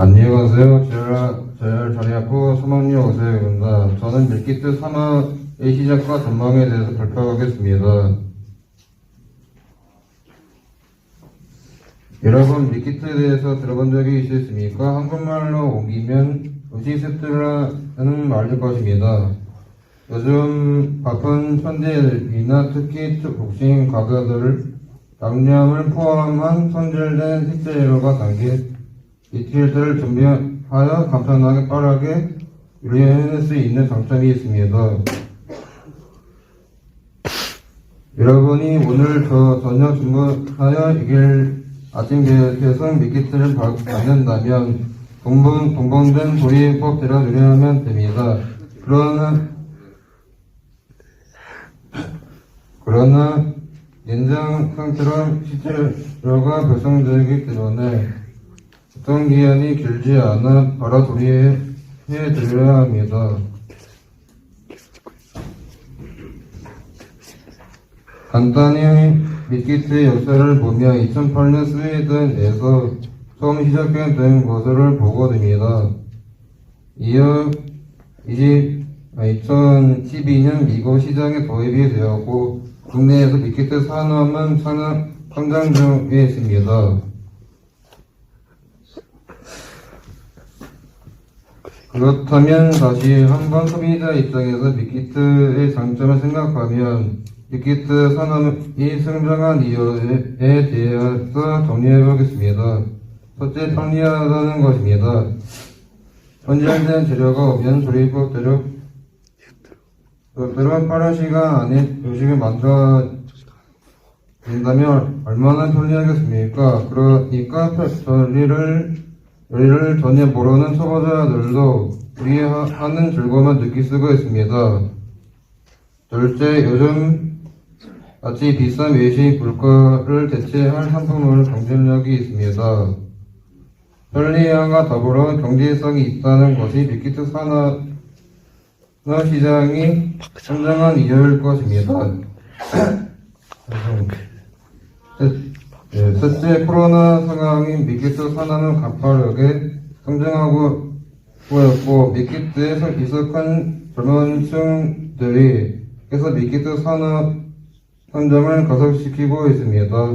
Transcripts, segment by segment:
안녕하세요. 제일 자리하고 사막리 오세입니다. 저는 밀키트 산업의 시작과 전망에 대해서 발표하겠습니다. 여러분 밀키트에 대해서 들어본 적이 있으십니까? 한국말로 옮기면 음식 세트라는 말일 것입니다. 요즘 바쁜 현대인이나 특히 복싱 가게들 양념을 포함한 손질된 식재료가 담긴 이틀들을 준비하여 간편하게 빠르게 요리해낼 수 있는 장점이 있습니다. 여러분이 오늘 저 저녁 주문하여 이길 아침 계획에서 밀키트를 받는다면 동봉, 동봉된 조리법대로 요리하면 됩니다. 그러나 그러나 연장 상태로 시제료가 발생되기 때문에 유통기한이 길지 않아 조리해 드려야 합니다. 간단히 밀키트의 역사를 보면 2008년 스웨덴에서 처음 시작된 것을 보고 됩니다. 이어 20, 2012년 미국 시장에 도입이 되었고 국내에서 밀키트 산업은 산업 성장 중에 있습니다. 그렇다면 다시 한번 소비자 입장에서 밀키트의 장점을 생각하면 밀키트 산업이 성장한 이유에 대해서 정리해 보겠습니다. 첫째, 편리하다는 것입니다. 선정된 재료가 오면 조리법대로 그런 빠른 시간 안에 음식을 만들어 된다면 얼마나 편리하겠습니까? 그러니까 요리를 요리를 전혀 모르는 초보자들도 요리하는 즐거움을 느낄 수가 있습니다. 둘째, 요즘 같이 비싼 외식 물가를 대체할 상품을 경쟁력이 있습니다. 편리함과 더불어 경제성이 있다는 것이 밀키트 산업 시장이 성장한 이유일 것입니다. 네, 셋째, 코로나 상황인 밀키트 산업은 가파르게 성장하고 있고 밀키트에 익숙한 젊은 층들이 계속 밀키트 산업 성장을 가속시키고 있습니다.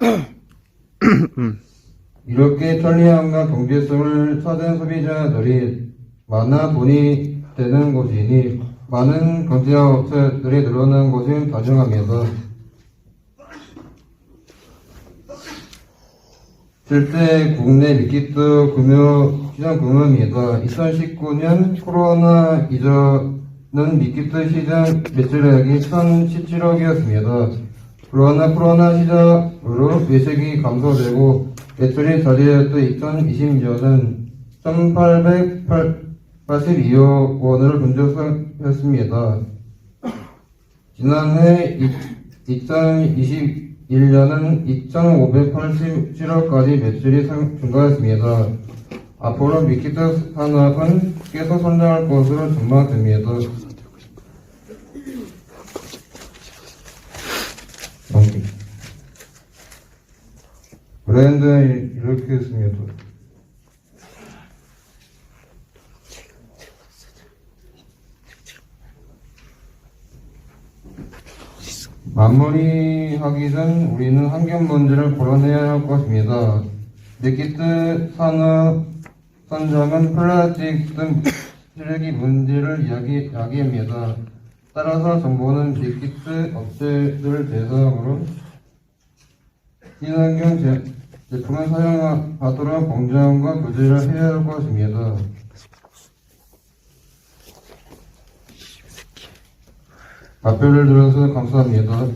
이렇게 편리함과 경제성을 찾은 소비자들이 많아 돈이 되는 곳이니 많은 경제업체들이 늘어난 것이 다정합니다. 실제 국내 밀키트 구매 시장 규모입니다. 2019년 코로나 이전은 밀키트 시장 매출액이 1,017억이었습니다. 그러나 코로나 시작으로 외식이 감소되고 매출이 자리했던 2020년은 1,882억 원을 근접했습니다. 지난해 2021년은 2,587억까지 매출이 상- 증가했습니다. 앞으로 밀키트 산업은 계속 성장할 것으로 전망됩니다. 브랜드는 이렇게 했습니다. 마무리하기 전 우리는 환경 문제를 고려해야 할 것입니다. 밀키트 산업 선정은 플라스틱 등 쓰레기 문제를 이야기, 이야기합니다. 따라서 정부는 밀키트 업체들 대상으로 친환경 제, 제품을 사용하도록 공정과 규제를 해야 할 것입니다. 답변을 들어서 감사합니다.